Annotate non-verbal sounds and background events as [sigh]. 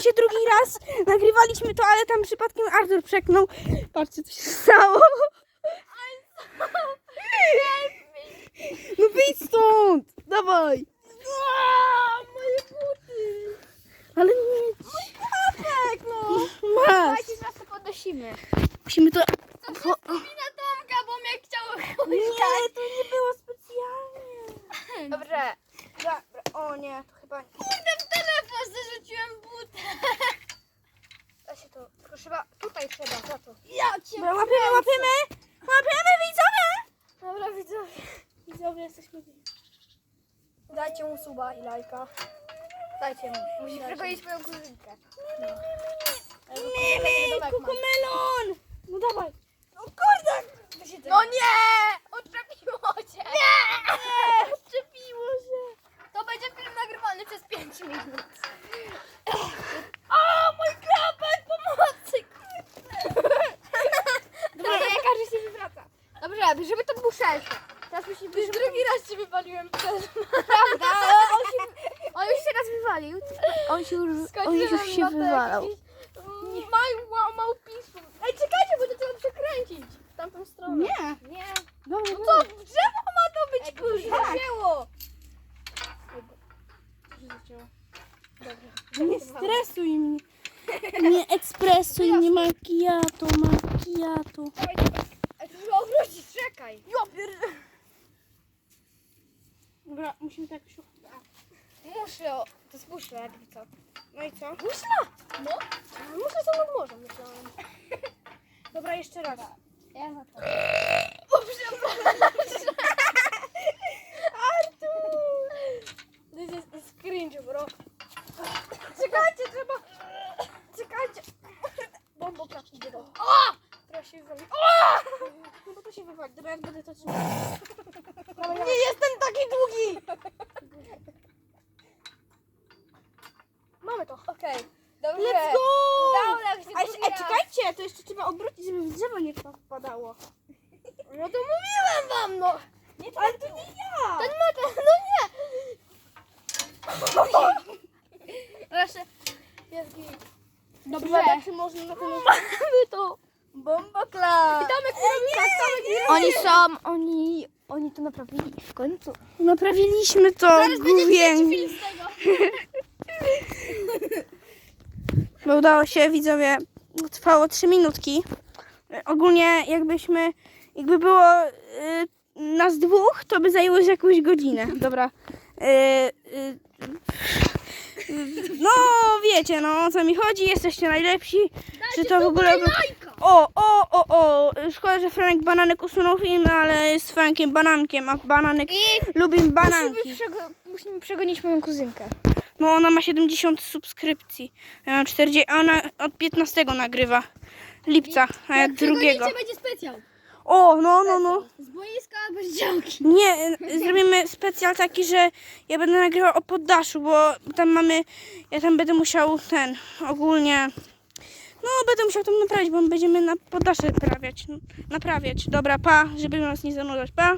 się drugi raz, nagrywaliśmy to, ale tam przypadkiem Artur przeknął. Patrzcie, co się stało. No wyjdź stąd! Dawaj! Moje buty! Ale nie... Tak, no! Masz! Dajcie, zaraz to podnosimy. Musimy to... Po- wina Tomka, bo mnie chciał Nie, to nie było specjalnie. Dobrze. Dobra, o nie, to chyba... Kurde, w telefon zarzuciłem butę. Da się to... Tylko trzeba... Tutaj trzeba, za to. Ja cię Dobra, łapiemy, łapiemy! Łapiemy, widzowie! Dobra, widzowie. Widzowie, jesteśmy... Dajcie mu suba i lajka. Dajcie mu. Musi przegonić moją kuzynkę. Mimi, kukumelon! No dawaj. No kurde! No nie! Odczepiło cię! Nie! Odczepiło się. To będzie film nagrywany przez 5 minut. O, mój klapek pomocy! Dobra, nie każdy się wywraca. Dobrze, żeby to był. Teraz musi być... drugi raz ci wywaliłem przez... Prawda? [laughs] ale On, się, on już się raz wywalił. On się już, on już się na to wywalał. jakiś Mał, mał pisu. Ej, czekajcie, bo to trzeba przekręcić. W tamtą stronę. Nie. Nie. Dobra, No to drzewo ma to być, Ej, kurwa. tak. Wzięło. Nie stresuj mnie. [laughs] Nie ekspresuj mnie, macchiato, macchiato. Dawaj, dawaj. Ej, to trzeba obrócić, czekaj. Ja pier... Dobra, musimy tak się... Muszę, o, to jest muszla, jakby co. No i co? Muszla? No. Muszla są nad morzem, myślałam. [laughs] Dobra, jeszcze raz. Ja za to. [laughs] O, przepraszam. [laughs] Artur! This is, is cringe, bro. Czekajcie, trzeba... Czekajcie. Bombo prawie idzie do... O! Teraz się wywali. O! No bo to się wywali. Dobra, jak będę to trzymał. Nie jestem taki długi! Mamy to. Okej. Dobrze. Let's go! Udało nam się A jeszcze, drugi raz. czekajcie, to jeszcze trzeba obrócić, żeby w drzewo nie wpadało. No to mówiłem wam, no. Nie, ale to nie ja. Ten metal, no nie. [laughs] Proszę. Jest git. Dobrze. Czy można na tym... Mamy to. Bomba klas. Tomek nie robi tak, Tomek. Oni są, oni, oni to naprawili w końcu. Naprawiliśmy to, Zaraz będzie głównie. trzeci film z tego. [laughs] Bo udało się, widzowie, trwało 3 minutki. Ogólnie jakbyśmy, jakby było y, nas dwóch, to by zajęło się jakąś godzinę. Dobra. Y, y, no wiecie, no o co mi chodzi, jesteście najlepsi. Czy to w ogóle... O, o, o, o, szkoda, że Franek Bananek usunął film, ale jest Frankiem Banankiem, a Bananek lubi bananki. Musimy, przego- musimy przegonić moją kuzynkę. No ona ma 70 subskrypcji. Ja mam 40, a ona od 15 nagrywa. Lipca, a ja drugiego. będzie specjal. O, no, no, no. Z boiska albo z działki. Nie, zrobimy specjal taki, że ja będę nagrywał o poddaszu, bo tam mamy, ja tam będę musiał ten, ogólnie, no będę musiał tam naprawić, bo będziemy na poddasze naprawiać, naprawiać. Dobra, pa, żeby nas nie zanudzać, pa.